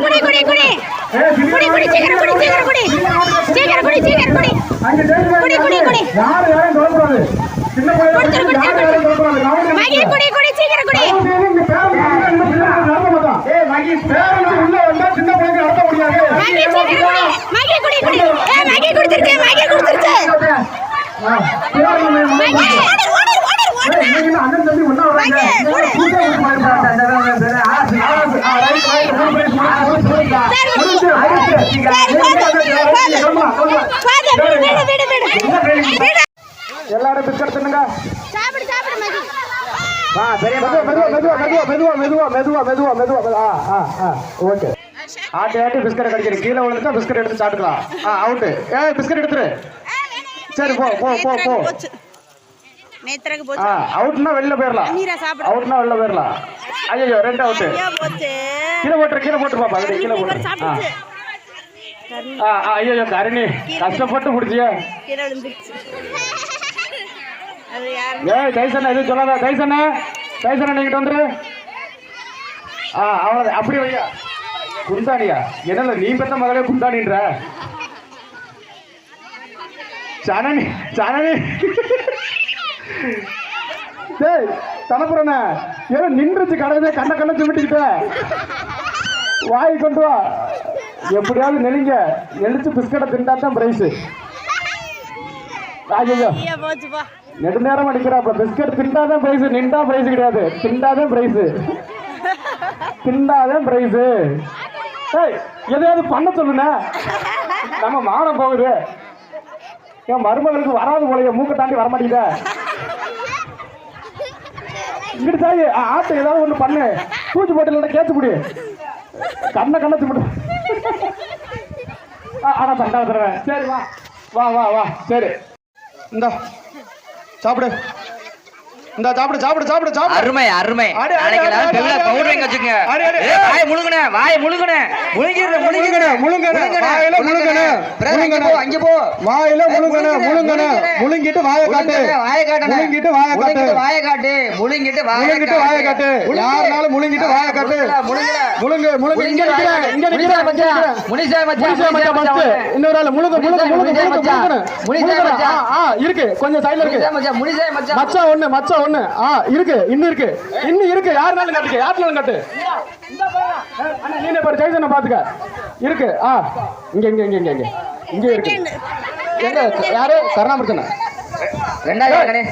குடி குடி குடி. குடி குடி சீக்கிரம் குடி சீக்கிரம் குடி. சீக்கிரம் குடி சீக்கிரம் குடி. குடி, குடி, குடி. யாரு யாரும் தொடக்கூடாது சின்ன கவனம் மகி குடி குடி சீக்கிரம் குடி. ஏய் மகி பேரண்ட் உள்ள வந்தா சின்ன பையன் நடத்த முடியாது. மகி சீக்கிரம் குடி. மகி குடி குடி. ஏ மகி குடுத்துருச்சு மகி உள்ள மகி ஓடு ஓடு ஓடு ஓடு. ஏய், அண்ணன் தம்பி ஒண்ணா வர்றீங்க? எல்லாரும் பிஸ்கட் தின்னுங்க. சாப்பிடு சாப்பிடு மதி. ஆ பெரிய மெதுவா மெதுவா மெதுவா மெதுவா மெதுவா ஆ ஆ ஆ ஓகே. ஆட்டி ஆட்டி பிஸ்கட் கடிச்சிரு. கீழே விழுந்துட்டா பிஸ்கட் எடுத்து சாப்பிட்டுக்கலாம். ஆ அவுட்டு பிஸ்கட் எடுத்துரு. சரி போ போ போ போ. நேத்ரக்கு போச்சு. அவுட்னா வெளில போயிடலாம் நீரா சாப்பிடு. அவுட்னா வெளில போயிரலாம். ஐயோ ரெண்டு அவுட் கீழ போட்டு போட்டு பாப்பா. ஐயோ கருணி. கஷ்டப்பட்டு பிடிச்சிய ஏய் டைசன் எதுவும் சொல்லாத. டைசன் டைசன் நீங்கிட்ட வந்துரு. ஆ அவ்வளோ அப்படி வையா. குந்தானியா என்னல நீ பெத்த மகளே குந்தானின்ற சனனி சனனி. டேய் தலப்புறண்ண ஏதோ நின்றுச்சு கடையில கண்ண கண்ண சுமிட்டிக்கிட்ட. வாய் கொண்டு வா. எப்படியாவது நெளிங்க. நெளிச்சு பிஸ்கட்டை திண்டா தான் பிரைஸு நெடுநேரம் அடிக்கிறாப்ல பிஸ்கட் திண்டாதான் பிரைஸ் நின்றா பிரைஸ் கிடையாது. திண்டாதான் பிரைஸ் திண்டாதான் பிரைஸ் ஏய் எதையாவது பண்ண சொல்லுண்ணே. நம்ம மானம் போகுது. என் மருமகளுக்கு வராது போலயே மூக்க தாண்டி வர மாட்டேங்குதே இங்கிட்டு தாய் ஆட்டு ஏதாவது ஒண்ணு பண்ணு. தூக்கி போட்டு இல்லைன்னா கேட்டு முடி கண்ணை கண்ண முடி ஆனா தண்டா தருவேன் சரி வா. வா வா வா. சரி. இந்தா சாப்பிடு. இந்தா சாப்பிடு சாப்பிடு சாப்பிடு சாப்பிடு. அருமை அருமை. நாளைக்கு எல்லாரும் அடி, பவுடர் அடி, ஏய், வாயை முழுங்குனே வாயை முழுங்குனே. முழுங்கிடுற முழுங்குனே, முழுங்குனே, வாயில முழுங்குனே, அங்கே போ அங்கே போ. வாயில முழுங்கன முழுங்கன முழுங்குனே. முழுங்கிட்டு வாயை காட்டு. முழுங்குனே, வாயை காட்டுனே. முழுங்கிட்டு வாயை காட்டு. வாயை காட்டு. முழுங்கிட்டு வாயை முழுங்கிட்டு வாயை காட்டு. யாருனாலும் முழுங்கிட்டு வாயை காட்டு. முழுங்குடா. முழுங்கு முழுங்கு. இங்க நிக்கிறேன் இங்க காட்டு. இங்க மச்சான். முனிசா மச்சான், முனிசா மச்சான். ஃபர்ஸ்ட். இன்னொரு ஆளு முழுங்கு முழுங்கு முழுங்கு முழுங்கு முனிசா. மச்சான். ஆ இருக்கு. கொஞ்சம் சைடுல இருக்கு. மச்சான், முனிசா மச்சான். மச்சான் ஒண்ணு மச்சான் ஒண்ணு. ஆ இருக்கு. இன்னும் இருக்கு. இன்னும் இருக்கு. யாருனாலும் காட்டுக்க யாருனாலும் காட்டு. நீனே பாரு? ஜெய்சனை பாத்துக்க. இருக்கு. ஆ இங்க இங்க இங்க இங்க இங்க. இங்க இருக்கு. எங்க? யாரு? கருணாமிருத்தனா ரெண்டாயிரம்